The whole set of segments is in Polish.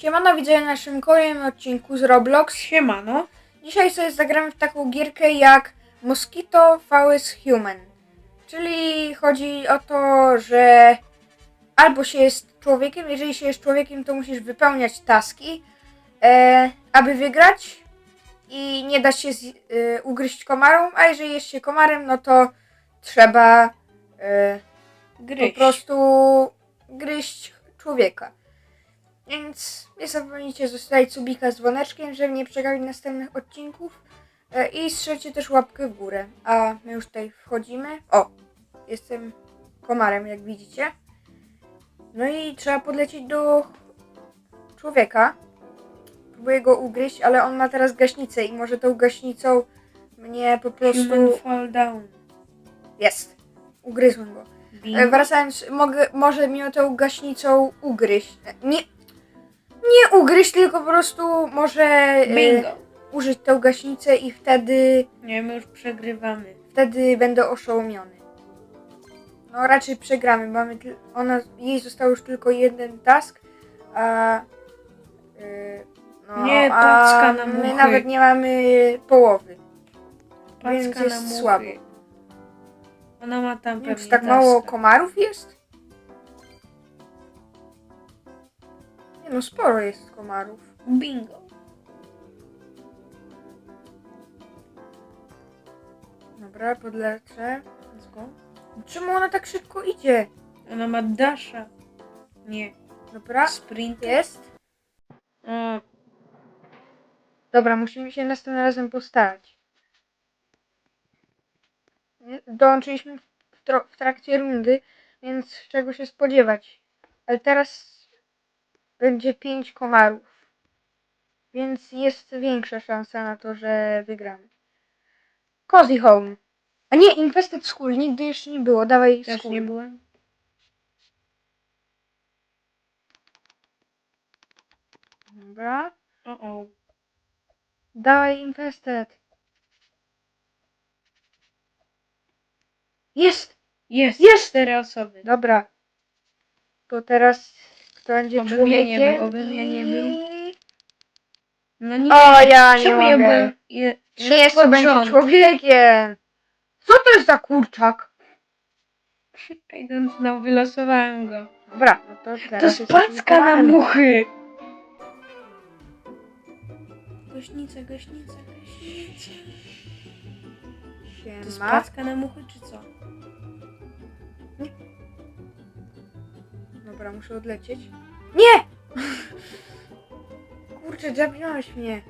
Siemano, widzę na naszym kolejnym odcinku z Roblox. Siemano. Dzisiaj sobie zagramy w taką gierkę jak Mosquito vs Human. Czyli chodzi o to, że albo się jest człowiekiem, jeżeli się jest człowiekiem, to musisz wypełniać taski, e, aby wygrać i nie da się z, e, ugryźć komarom, a jeżeli jest się komarem, no to trzeba e, po prostu gryźć człowieka. Więc nie zapomnijcie zostawić subika z dzwoneczkiem, żeby nie przegapić następnych odcinków. E, I strzelcie też łapkę w górę. A my już tutaj wchodzimy. O! Jestem komarem, jak widzicie. No i trzeba podlecieć do człowieka. Próbuję go ugryźć, ale on ma teraz gaśnicę i może tą gaśnicą mnie po prostu... Human fall down. Jest. Ugryzłem go. Bingo. E, Wracając, mogę, może mnie tą gaśnicą ugryźć. E, Nie, nie ugryźć, tylko po prostu może e, użyć tą gaśnicę i wtedy, Nie, my już przegrywamy. wtedy będę oszołomiony. No raczej przegramy, mamy tyl- ona, jej został już tylko jeden task, a e, no, Nie, a packa na my muchy. nawet nie mamy połowy. Więc Packa jest na muchy. słabo. Ona ma tam pewnie czy tak mało taska. komarów jest? No, sporo jest komarów. Bingo. Dobra, podlecę. Let's go. Czemu ona tak szybko idzie? Ona ma dasha. Nie. Dobra, Sprint. jest. Dobra, musimy się następnym razem postarać. Dołączyliśmy w, tro- w trakcie rundy, więc czego się spodziewać. Ale teraz będzie pięć komarów. Więc jest większa szansa na to, że wygramy. Cozy Home. A nie, Invested School. Nigdy jeszcze nie było. Dawaj też school. nie byłem. Dobra. O, o. Dawaj Invested. Jest! Jest. Jest! Cztery osoby. Dobra. To teraz będzie Obym ja nie człowiekiem? był, obym ja nie był. I- No nie. O, ja nie Czemu ja mogę. byłem? Je, Nie jest to będzie rząd. człowiekiem. Co to jest za kurczak? I don't know, wylosowałem go. Dobra, no to To teraz jest jesteśmy packa na muchy. Gośnica, gośnica, gośnica. To jest Siema. packa na muchy, czy co? Dobra, muszę odlecieć. Nie! Kurczę, zabinąłeś mnie.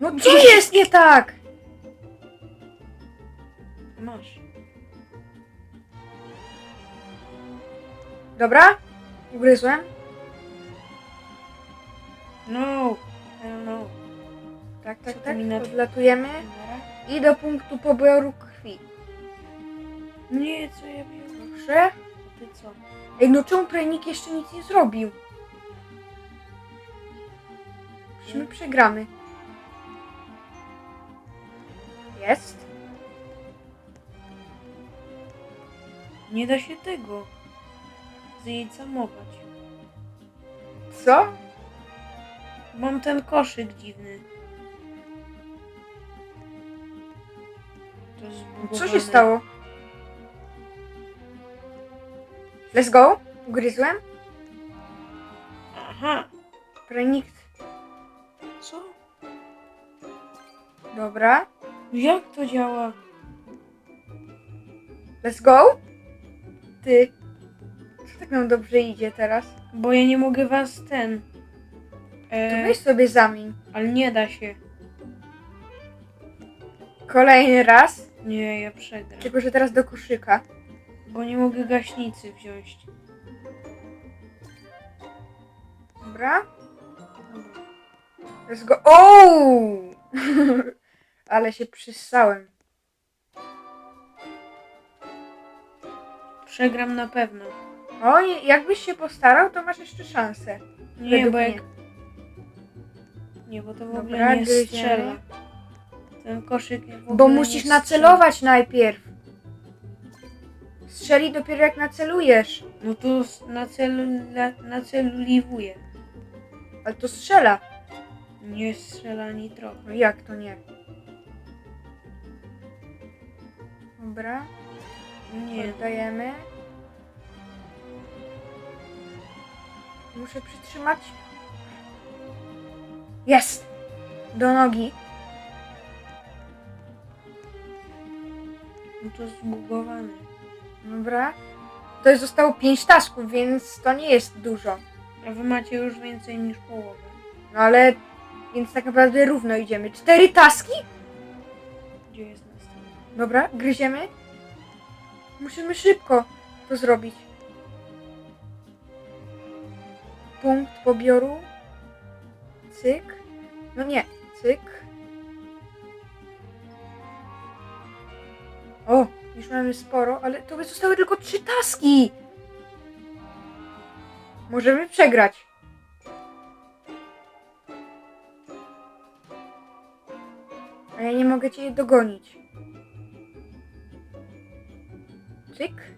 No co jest nie tak? Masz. Dobra, ugryzłem. No. Don't know. Tak, tak, tak. Odlatujemy i do punktu poboru krwi. Nie, co ja wiem? Ty co? Ej, no czemu Prejnik jeszcze nic nie zrobił? Przecież my przegramy. Jest. Nie da się tego. Zjejcamować. Co? Mam ten koszyk dziwny. To jest Co się stało? Let's go. Ugryzłem. Aha. Prejnik. Co? Dobra. Jak to działa? Let's go. Ty. Co tak nam dobrze idzie teraz? Bo ja nie mogę was ten. To E, weź sobie zamień. ale nie da się. Kolejny raz. Nie, ja przegram. Tylko, że teraz do koszyka. Bo nie mogę gaśnicy wziąć. Dobra. Let's go. O! Ale się przyssałem. Przegram na pewno. O, nie- jakbyś się postarał, to masz jeszcze szansę. Nie, bo jak. Nie, bo to w Dobra, ogóle nie gryziemy. strzela. Ten koszyk w ogóle Bo nie musisz nacelować najpierw. Strzeli dopiero jak nacelujesz. No to s- na celu. Ale to strzela. Nie strzela ani trochę. No jak to nie? Dobra, Nie. oddajemy. Muszę przytrzymać. Jest! Do nogi. No to zbugowane. Dobra. To jest zostało 5 tasków, więc to nie jest dużo. A wy macie już więcej niż połowę. No ale, więc tak naprawdę równo idziemy. Cztery taski? Gdzie jest następny? Dobra, gryziemy. Musimy szybko to zrobić. Punkt pobioru. Cyk. No nie, cyk. O, już mamy sporo, ale to by zostały tylko trzy taski. Możemy przegrać. A ja nie mogę cię dogonić. Cyk.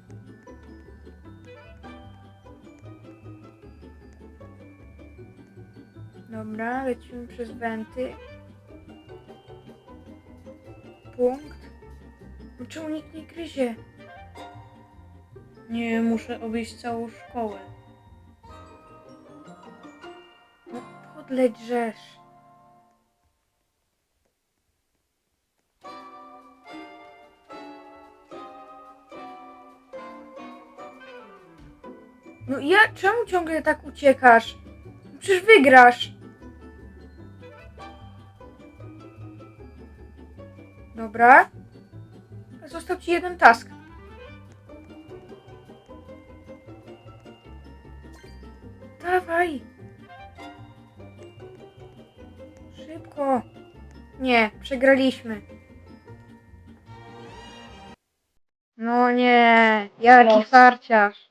Dobra, lecimy przez wenty. Punkt. No czemu nikt nie gryzie? Nie, muszę obejść całą szkołę. No podleć rzesz. No ja, czemu ciągle tak uciekasz? Przecież wygrasz. Dobra. Został ci jeden task. Dawaj. Szybko. Nie, przegraliśmy. No nie, jaki Los. farciarz.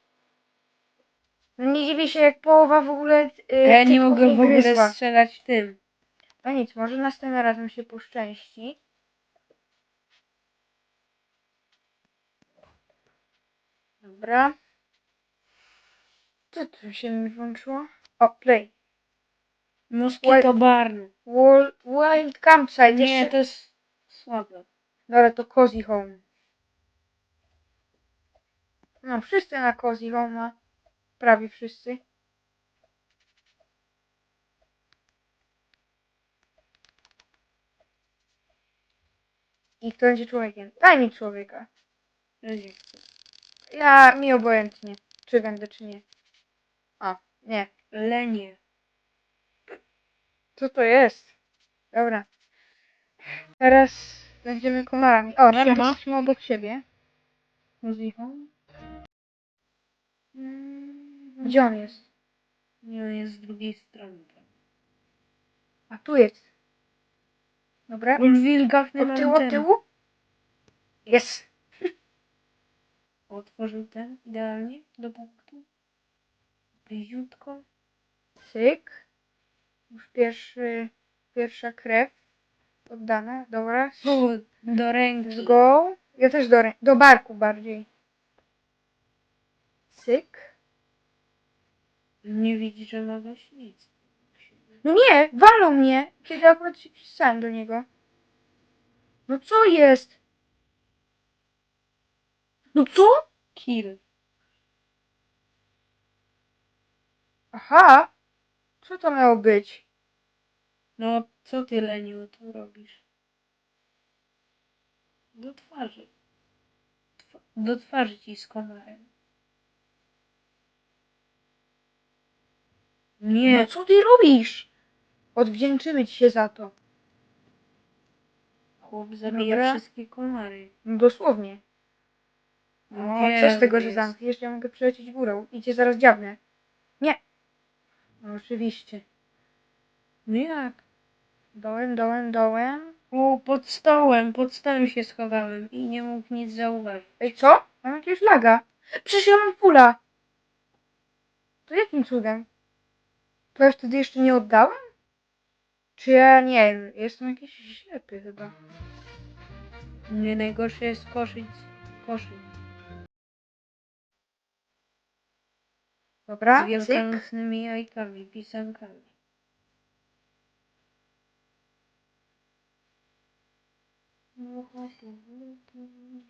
No nie dziwię się, jak połowa w ogóle. Yy, Ja nie mogę w ogóle gryzła. strzelać tym. No nic, może następnym razem się poszczęści. Dobra. Co tu się mi włączyło? O, play. Mosquito Barn. Wall, wild Campsite. Nie, Jeszcze... to jest słabe. Dobra, to Cozy Home. No, wszyscy na Cozy Home. Prawie wszyscy. I kto będzie człowiekiem? Daj mi człowieka. Ja nie chcę. Ja, mi obojętnie, czy będę, czy nie. A, nie. Lenie. Co to jest? Dobra. Teraz będziemy komarami. O, Siema. jesteśmy obok siebie. Cozy Home? Mm, Gdzie on jest? Nie, on jest z drugiej strony. A tu jest. Dobra. Już wilgachny Od tyłu, od tyłu? Jest. Otworzył ten idealnie do punktu. Bliziutko. Cyk. Już pierwszy, pierwsza krew oddana. Dobra. Do ręki. Let's go. Ja też do, rę- do barku bardziej. Cyk. Nie widzi, że ma gaśnicę. No nie, walą mnie, kiedy akurat się przystałem do niego. No co jest? No co? Kill. Aha. Co to miało być? No, co ty, Leniu, tu robisz? Do twarzy. Tw- Do twarzy ci z komarem. No Nie, co ty robisz? Odwdzięczymy ci się za to. chłop zabija Dobra. wszystkie komary. No dosłownie. No, co z tego, że jest. zamkniesz? Ja mogę przelecieć górą i cię zaraz dziabnę. Nie. No oczywiście. No jak? Dołem, dołem, dołem. O, pod stołem, pod stołem się schowałem i nie mógł nic zauważyć. Ej, co? Mam jakiegoś laga. Przecież ja mam pula. To jakim cudem? To ja wtedy jeszcze nie oddałem? Czy ja nie wiem, jestem jakiś ślepy chyba. Nie najgorsze jest koszyć, koszyć. Dobra, z cyk. wielkanocnymi jajkami, pisankami.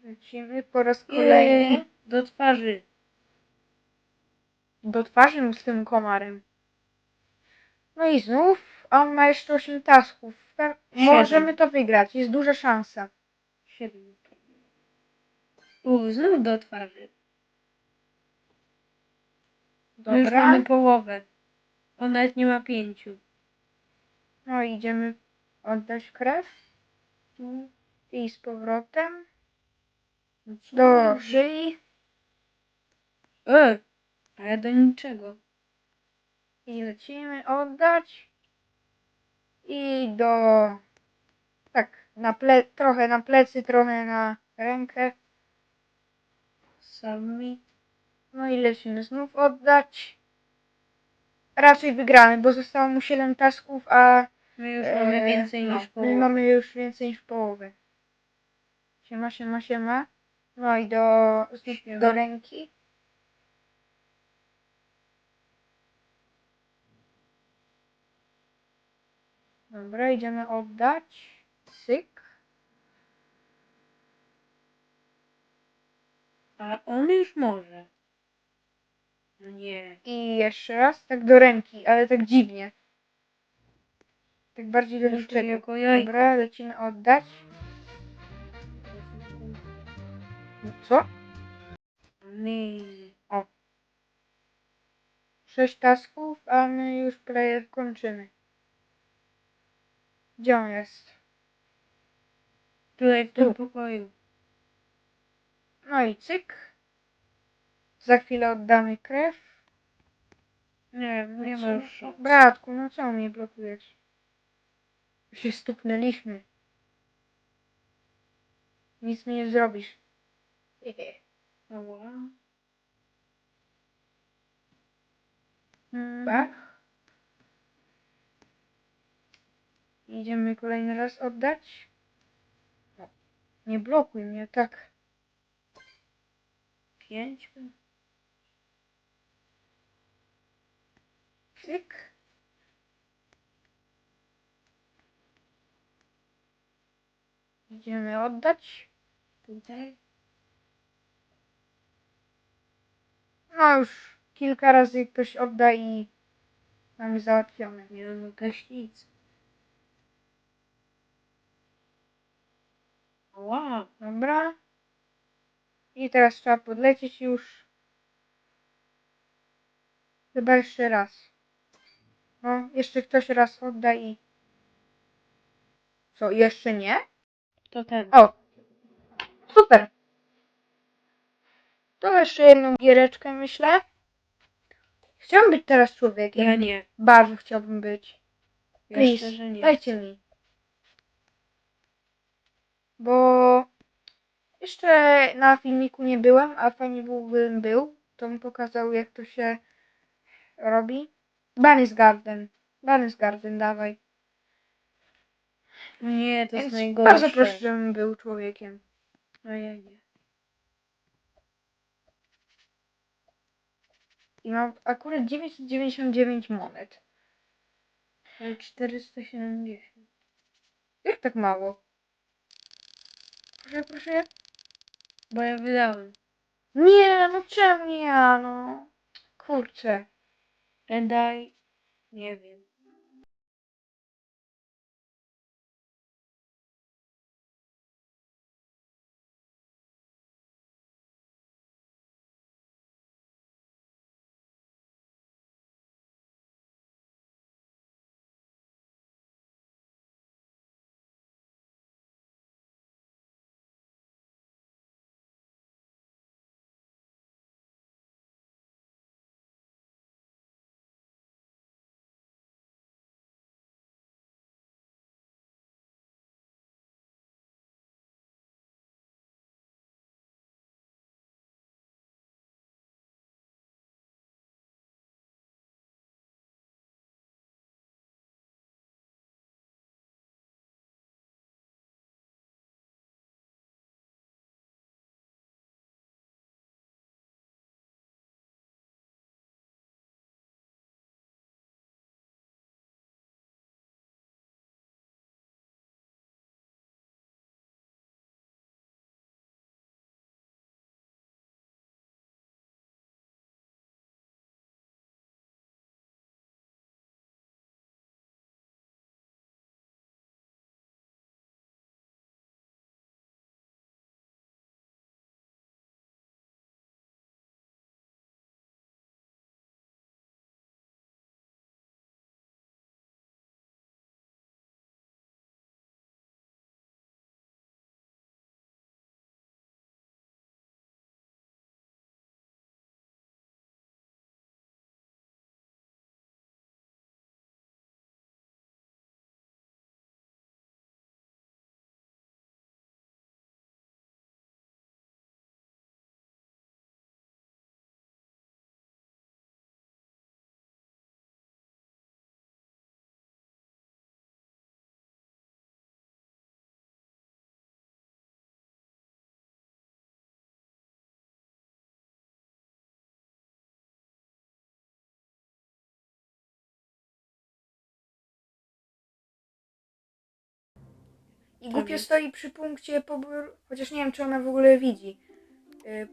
Lecimy po raz kolejny. Jej, do twarzy. Do twarzy mu z tym komarem. No i znów, a on ma jeszcze 8 tasków. Pe- Siedem. Możemy to wygrać, jest duża szansa. Siedem. U, znów do twarzy. My Już Dobra. mamy połowę. On nawet nie ma pięciu. No i idziemy oddać krew. I z powrotem do szyi. E, ale do niczego. I lecimy oddać. I do. Tak, na ple... trochę na plecy, trochę na rękę. Sami. No i lecimy znów oddać. Raczej wygramy, bo zostało mu 7 tasków, a My już e, mamy więcej no, niż połowę. My mamy już więcej niż połowę. Siema, siema, siema. No i do, znów Siema. do ręki. Dobra, idziemy oddać. Syk. A on już może. No nie. I jeszcze raz, tak do ręki, ale tak dziwnie. Tak bardziej do Jeszcze szczepu. jako jajko. Dobra, lecimy oddać. No Co? Nie. Sześć tasków, a my już prawie kończymy. Gdzie on jest? Tutaj w tym Tu. pokoju. No i cyk. Za chwilę oddamy krew. Nie, nie ma już. Bratku, no co mnie blokujesz? Się stuknęliśmy. Nic mi nie zrobisz. Ała. Mm. Bach. Idziemy kolejny raz oddać. No, Nie blokuj mnie tak. Pięć? Cyk. Idziemy oddać. Tutaj? No już kilka razy ktoś odda i mamy załatwione. Nie mam gaśnicy. Ała. Dobra. I teraz trzeba podlecieć już. Chyba jeszcze raz. No, jeszcze ktoś raz odda i... Co, jeszcze nie? To ten. O! Super! To jeszcze jedną giereczkę, myślę. Chciałbym być teraz człowiekiem. Ja nie. Bardzo chciałbym być. Ja Please, szczerze nie. dajcie mi. Bo jeszcze na filmiku nie byłem, a fajnie byłbym był. To mi pokazał jak to się robi. Bunny's Garden. Bunny's Garden, dawaj. Nie, to jest Więc najgorsze. bardzo proszę, żebym był człowiekiem. A ja nie. I mam akurat 999 monet. Ale 470. Jak tak mało? Proszę, proszę. Bo ja wydałem. Nie, no czemu nie ja, no. Kurczę. Redaj. Nie wiem. I głupio stoi przy punkcie poboru, chociaż nie wiem, czy ona w ogóle widzi. Y,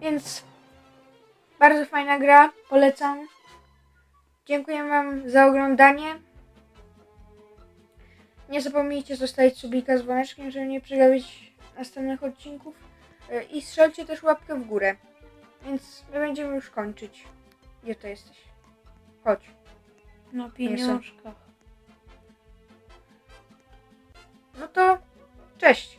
Więc bardzo fajna gra, polecam. Dziękuję Wam za oglądanie. Nie zapomnijcie zostawić subika z dzwoneczkiem, żeby nie przegapić następnych odcinków. Y, I strzelcie też łapkę w górę. Więc my będziemy już kończyć. Gdzie to jesteś? Chodź. Na pieniążkach. No to cześć.